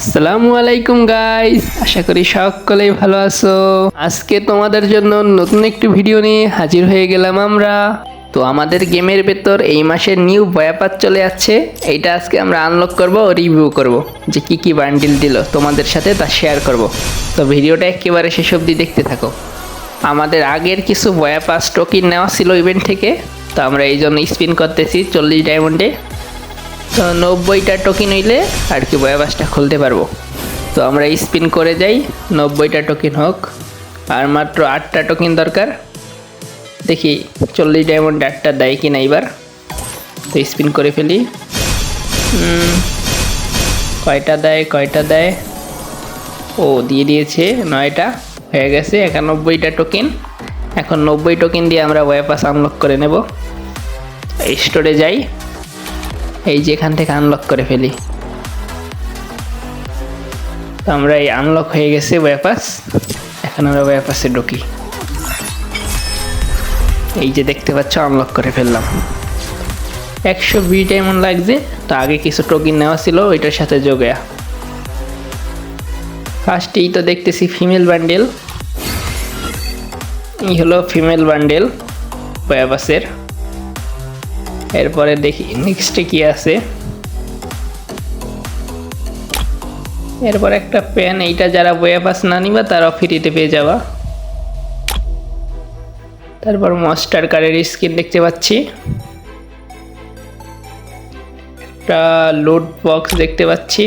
আসসালামু আলাইকুম গাইস আশা করি সকলেই ভালো আছো। আজকে তোমাদের জন্য নতুন একটি ভিডিও নিয়ে হাজির হয়ে গেলাম আমরা। তো আমাদের গেমের ভেতর এই মাসের নিউ বয়াপাত চলে যাচ্ছে এইটা আজকে আমরা আনলক করব ও রিভিউ করব। যে কি কি বান্ডিল দিল, তোমাদের সাথে তা শেয়ার করব। তো ভিডিওটা একেবারে শেষ অবধি দেখতে থাকো। আমাদের আগের কিছু বয়াপাস টোকিন নেওয়া ছিল ইভেন্ট থেকে। তো আমরা এই জন্য স্পিন করতেছি চল্লিশ ডায়মন্ডে তো নব্বইটা টোকেন হইলে আর কি বয়াবাসটা খুলতে পারব। তো আমরা স্পিন করে যাই, নব্বইটা টোকেন হোক। আর মাত্র আটটা টোকেন দরকার। দেখি চল্লিশ ডায়মন্ড আটটা দেয় কি না এবার তো স্পিন করে ফেলি। কয়টা দেয় কয়টা দেয়? ও, দিয়ে দিয়েছে নয়টা। হয়ে গেছে একানব্বইটা টোকেন এখন নব্বই টোকেন দিয়ে আমরা ওয়েপাস আনলক করে নেব। স্টোরে যাই। এই যে এখান থেকে আনলক করে ফেলি। তো আমরা এই আনলক হয়ে গেছে ওয়েপাস এখন আমরা ওয়েপাসে ঢুকি। এই যে দেখতে পাচ্ছ আনলক করে ফেললাম। একশো বিশ ডায়মন্ড লাগছে, তো আগে কিছু টোকিন নেওয়া ছিল, ওইটার সাথে যোগয়া ফার্স্টেই তো দেখতেছি ফিমেল বান্ডেল এই হলো ফিমেল বান্ডেল ওয়েবাসের এরপরে দেখি নেক্সটে কি আছে। এরপর একটা পেন এইটা যারা বইয়া পাস না নিবা তারা ফ্রিতে পেয়ে যাবা। তারপর মাস্টার কার্ডের স্ক্রিন দেখতে পাচ্ছি। একটা লুট বক্স দেখতে পাচ্ছি।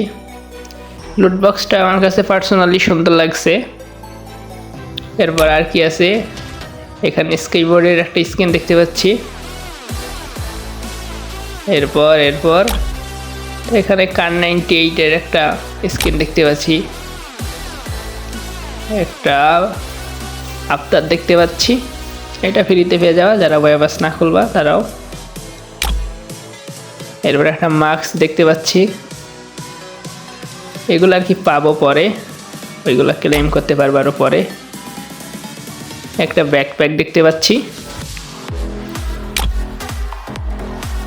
লুট বক্সটা আমার কাছে পার্সোনালি সুন্দর লাগছে। এরপর আর কি আছে? এখানে স্কাইবোর্ডের একটা স্ক্রিন দেখতে পাচ্ছি। এরপর এরপর। এখানে কার নাইনটি এইটের একটা স্ক্রিন দেখতে পাচ্ছি। একটা আফতার দেখতে পাচ্ছি। এটা ফ্রিতে পেয়ে যাওয়া যারা বয়াবাস না খুলবা, তারাও। এরপর একটা মাস্ক দেখতে পাচ্ছি। এগুলো আর কি পাবো পরে। ওইগুলো ক্লেম করতে পারব আরও পরে। একটা ব্যাকপ্যাক দেখতে পাচ্ছি।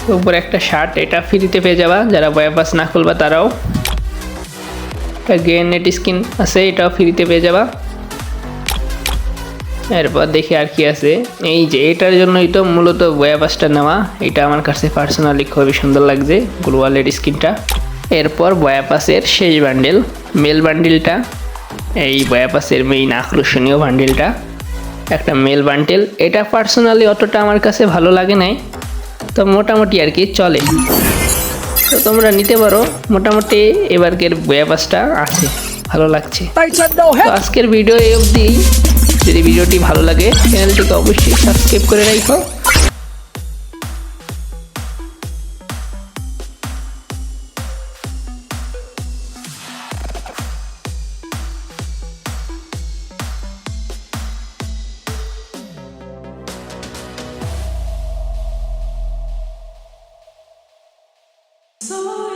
উপরে একটা শার্ট এটা ফ্রিতে পেয়ে যাবা। যারা বয়াপাস না খুলবা, তারাও। একটা গ্রেনেট স্কিন আছে, এটাও ফ্রিতে পেয়ে যাবা। এরপর দেখি আর কি আছে। এই যে, এটার জন্যই তো মূলত বয়াপাসটা নেওয়া। এটা আমার কাছে পার্সোনালি খুবই সুন্দর লাগছে গ্লোয়ালের স্কিনটা এরপর বয়াপাসের শেষ বান্ডেল মেল বান্ডেলটা এই বয়াপাসের মেইন আকর্ষণীয় বান্ডেলটা একটা মেল বান্ডেল এটা পার্সোনালি অতটা আমার কাছে ভালো লাগে নাই। তো মোটামুটি আর কি চলে। তো তোমরা নিতে পারো মোটামুটি এবারকের ব্যাপারটা আছে ভালো লাগছে। আজকের ভিডিও এই অবধি। যদি ভিডিওটি ভালো লাগে চ্যানেলটিকে অবশ্যই সাবস্ক্রাইব করে রাখো। So